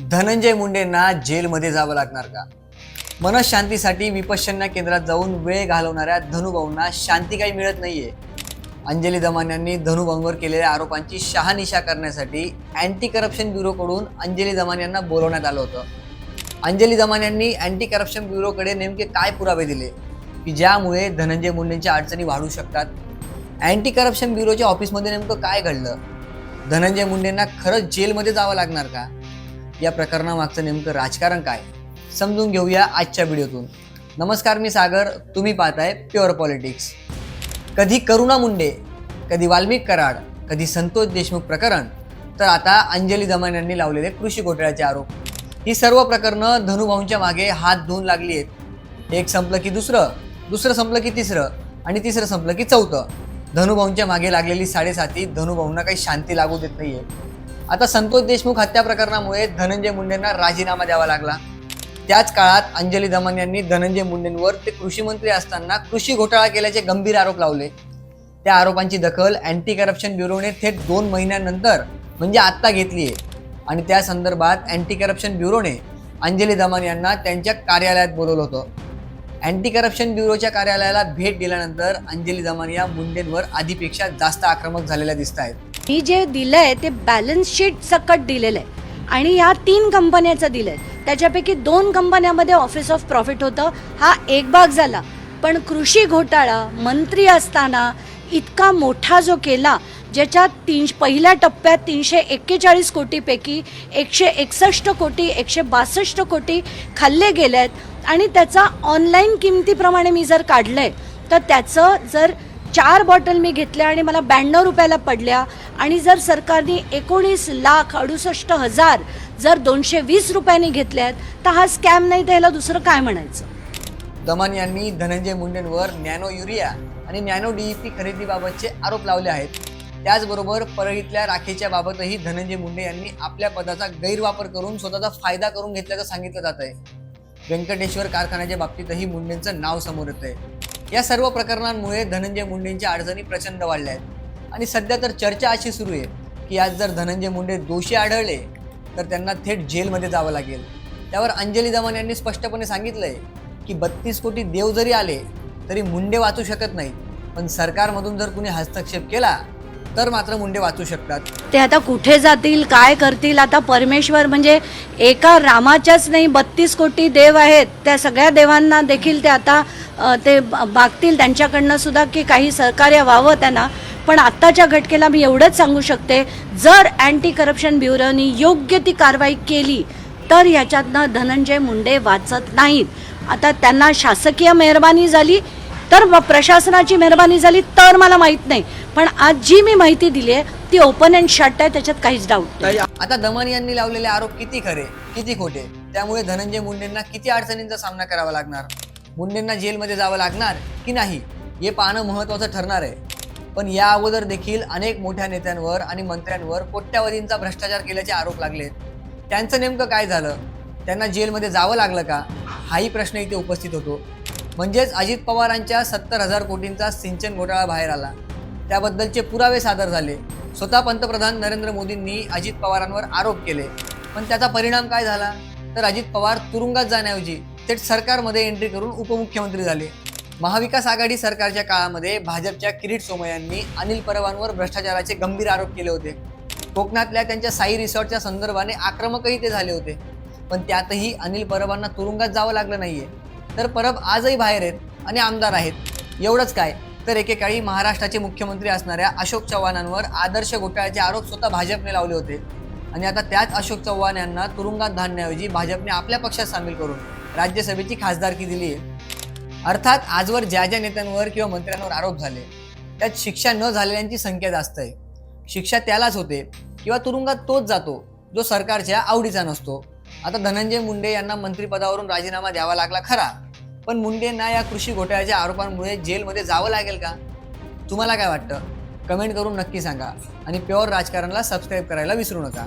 धनंजय मुंडेंना जेलमध्ये जावं लागणार का? मनशांतीसाठी विपश्यना केंद्रात जाऊन वेळ घालवणाऱ्या धनुभाऊंना शांती काही मिळत नाहीये. अंजली दमान यांनी धनुभाऊंवर केलेल्या आरोपांची शहानिशा करण्यासाठी अँटी करप्शन ब्युरोकडून अंजली दमान यांना बोलवण्यात आलं होतं. अंजली दमान यांनी अँटी करप्शन ब्युरोकडे नेमके काय पुरावे दिले? की ज्यामुळे धनंजय मुंडेंच्या अडचणी वाढू शकतात? अँटी करप्शन ब्युरोच्या ऑफिसमध्ये नेमकं काय घडलं? धनंजय मुंडेंना खरंच जेलमध्ये जावं लागणार का? या प्रकरणामागचं नेमकं राजकारण काय? समजून घेऊया आजच्या व्हिडिओतून. नमस्कार मी सागर. तुम्ही पाहताय प्युअर पॉलिटिक्स कधी करुणा मुंडे कधी वाल्मिक कराड कधी संतोष देशमुख प्रकरण तर आता अंजली दमन यांनी लावलेले कृषी घोटाळ्याचे आरोप. ही सर्व प्रकरणं धनुभाऊंच्या मागे हात धुवून लागली आहेत. एक संपलं की दुसरं दुसरं संपलं की तिसरं आणि तिसरं संपलं की चौथं. धनुभाऊंच्या मागे लागलेली साडेसाती धनुभाऊंना काही शांती लागू देत नाहीये. आता संतोष देशमुख हत्या प्रकरणामुळे धनंजय मुंडेंना राजीनामा द्यावा लागला. त्याच काळात अंजली दमन यांनी धनंजय मुंडेंवर ते कृषी मंत्री असताना कृषी घोटाळा केल्याचे गंभीर आरोप लावले. त्या आरोपांची दखल अँटी करप्शन ब्युरोने थेट दोन महिन्यानंतर म्हणजे आत्ता घेतली आहे. आणि त्या संदर्भात अँटी करप्शन ब्युरोने अंजली दमन यांना त्यांच्या कार्यालयात बोलवलं होतं. अँटी करप्शन ब्युरोच्या कार्यालयाला भेट दिल्यानंतर अंजली दमन या मुंडेंवर आधीपेक्षा जास्त आक्रमक झालेल्या दिसत आहेत मी जे दिलंय ते बॅलन्स शीट सकट दिलेलं आहे आणि ह्या तीन कंपन्याचं दिलंय. त्याच्यापैकी दोन कंपन्यामध्ये ऑफिस ऑफ प्रॉफिट होतं. हा एक भाग झाला. पण कृषी घोटाळा मंत्री असताना इतका मोठा जो केला ज्याच्यात तीन पहिल्या टप्प्यात तीनशे एक्केचाळीस कोटीपैकी एकशे एकसष्ट कोटी एकशे बासष्ट कोटी खाल्ले गेले आहेत आणि त्याचा ऑनलाईन किमतीप्रमाणे मी जर काढलंय तर त्याचं जर चार बॉटल मी घेतल्या आणि मला ब्याण्णव रुपयाला पडल्या. आणि जर सरकारने एकोणीस लाख अडुसष्ट हजार जर दोनशे वीस रुपयांनी घेतल्यात तर हा स्कॅम नाही त्याला दुसरं काय म्हणायचं? दमन यांनी धनंजय मुंडेंवर नॅनो युरिया आणि नॅनो डीईपी खरेदीबाबतचे आरोप लावले आहेत. त्याचबरोबर परळीतल्या राखेच्या बाबतही धनंजय मुंडे यांनी आपल्या पदाचा गैरवापर करून स्वतःचा फायदा करून घेतल्याचं सांगितलं जात आहे व्यंकटेश्वर कारखान्याच्या बाबतीतही मुंडेंचं नाव समोर येत आहे या सर्व प्रकरणांमुळे धनंजय मुंडेंच्या अडचणी प्रचंड वाढल्या आहेत. आणि सध्या तर चर्चा अशी सुरू आहे की आज जर धनंजय मुंडे दोषी आढळले तर त्यांना थेट जेलमध्ये जावं लागेल. त्यावर अंजली दमन यांनी स्पष्टपणे सांगितलंय की बत्तीस कोटी देव जरी आले तरी मुंडे वाचू शकत नाहीत. पण सरकारमधून जर कुणी हस्तक्षेप केला तर मात्र मुंडे वाचू शकतात. ते आता कुठे जातील काय करतील? आता परमेश्वर म्हणजे एका रामाच्याच नाही बत्तीस कोटी देव आहेत. त्या सगळ्या देवांना देखील ते आता अ, ते मागतील त्यांच्याकडनं सुद्धा की काही सहकार्य व्हावं त्यांना. पण आत्ताच्या घटकेला मी एवढंच सांगू शकते जर अँटी करप्शन ब्युरोनी योग्य ती कारवाई केली तर ह्याच्यातनं धनंजय मुंडे वाचत नाहीत. आता त्यांना शासकीय मेहरबानी झाली तर प्रशासनाची मेहरबानी झाली तर मला माहीत नाही. पण आज जी मी माहिती दिली आहे ती ओपन अँड शट आहे त्याच्यात काहीच डाऊट नाही. आता दमन यांनी लावलेले आरोप किती खरे किती खोटे? त्यामुळे धनंजय मुंडेंना किती अडचणींचा सामना करावा लागणार? मुंडेंना जेलमध्ये जावं लागणार की नाही? हे पाहणं महत्त्वाचं ठरणार आहे. पण या अगोदर देखील अनेक मोठ्या नेत्यांवर आणि मंत्र्यांवर कोट्यावधींचा भ्रष्टाचार केल्याचे आरोप लागलेत. त्यांचं नेमकं काय झालं? त्यांना जेलमध्ये जावं लागलं का? हाही प्रश्न इथे उपस्थित होतो. म्हणजेच अजित पवारांच्या सत्तर हजार कोटींचा सिंचन घोटाळा बाहेर आला. त्याबद्दलचे पुरावे सादर झाले. स्वतः पंतप्रधान नरेंद्र मोदींनी अजित पवारांवर आरोप केले. पण त्याचा परिणाम काय झाला? तर अजित पवार तुरुंगात जाण्याऐवजी थेट सरकारमध्ये एंट्री करून उपमुख्यमंत्री झाले. महाविकास आघाडी सरकारच्या काळामध्ये भाजपच्या किरीट सोमय्यांनी अनिल परवांवर भ्रष्टाचाराचे गंभीर आरोप केले होते. कोकणातल्या त्यांच्या साई रिसॉर्टच्या संदर्भाने आक्रमकही ते झाले होते. पण त्यातही अनिल परवांना तुरुंगात जावं लागलं नाहीये. तर परब आजही बाहेर आहेत आणि आमदार आहेत. एवढंच काय? तर एकेकाळी महाराष्ट्राचे मुख्यमंत्री असणाऱ्या अशोक चव्हाणांवर आदर्श घोटाळ्याचे आरोप स्वतः भाजपने लावले होते. आणि आता त्याच अशोक चव्हाण यांना तुरुंगात धाडण्याऐवजी भाजपने आपल्या पक्षात सामील करून राज्यसभेची खासदारकी दिली आहे. अर्थात आजवर ज्या ज्या नेत्यांवर किंवा मंत्र्यांवर आरोप झाले त्यात शिक्षा न झालेल्यांची संख्या जास्त आहे. शिक्षा त्यालाच होते किंवा तुरुंगात तोच जातो जो सरकारच्या आवडीचा नसतो. आता धनंजय मुंडे यांना मंत्रिपदावरून राजीनामा द्यावा लागला खरा. पण मुंडेंना या कृषी घोटाळ्याच्या आरोपांमुळे जेलमध्ये जावं लागेल का? तुम्हाला काय वाटतं? कमेंट करून नक्की सांगा आणि प्युअर राजकारणला सबस्क्राईब करायला विसरू नका.